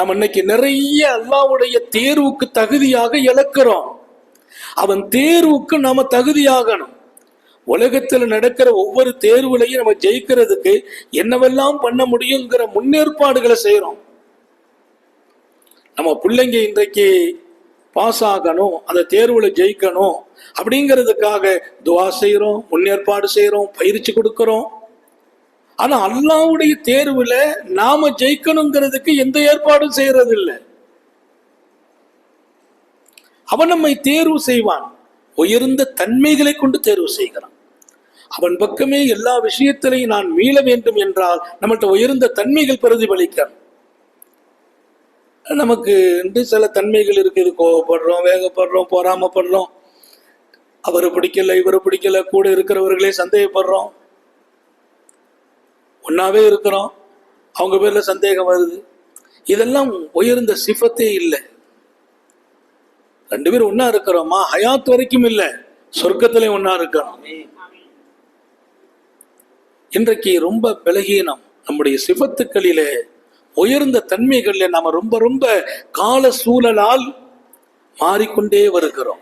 நம்ம இன்னைக்கு நிறைய அல்லாவுடைய தேர்வுக்கு தகுதியாக இழக்கிறோம். அவன் தேர்வுக்கு நாம தகுதியாகணும். உலகத்தில் நடக்கிற ஒவ்வொரு தேர்வுலையும் நம்ம ஜெயிக்கிறதுக்கு என்னவெல்லாம் பண்ண முடியுங்கிற முன்னேற்பாடுகளை செய்யறோம் நம்ம பிள்ளைங்க இன்றைக்கு பாஸ் ஆகணும் அந்த தேர்வுல ஜெயிக்கணும் அப்படிங்கிறதுக்காக துவா செய்யறோம் முன்னேற்பாடு செய்யறோம் பயிற்சி கொடுக்கறோம். ஆனா அல்லாவுடைய தேர்வுல நாம ஜெயிக்கணுங்கிறதுக்கு எந்த ஏற்பாடும் செய்யறது இல்லை அவன் நம்மை தேர்வு செய்வான். உயர்ந்த தன்மைகளை கொண்டு தேர்வு செய்கிறான். அவன் பக்கமே எல்லா விஷயத்திலையும் நான் மீள வேண்டும் என்றால் நம்மகிட்ட உயர்ந்த தன்மைகள் பிரதிபலிக்கிறான் நமக்கு என்று சில தன்மைகள் இருக்குது. கோவப்படுறோம் வேகப்படுறோம் பொறாமப்படுறோம். அவரை பிடிக்கல இவரை பிடிக்கல கூட இருக்கிறவர்களே சந்தேகப்படுறோம். ஒன்னாவே இருக்கிறோம். அவங்க பேர்ல சந்தேகம் வருது. இதெல்லாம் உயர்ந்த சிஃபத்தே இல்லை. ரெண்டு பேரும் ஒன்றா இருக்கிறோமா? ஹயாத் வரைக்கும் இல்லை. சொர்க்கத்திலே ஒன்னா இருக்கிறோம். இன்றைக்கு ரொம்ப பலகீனம். நம்முடைய சிபத்துக்களிலே உயர்ந்த தன்மைகளில் நாம் ரொம்ப ரொம்ப கால சூழலால் மாறிக்கொண்டே வருகிறோம்.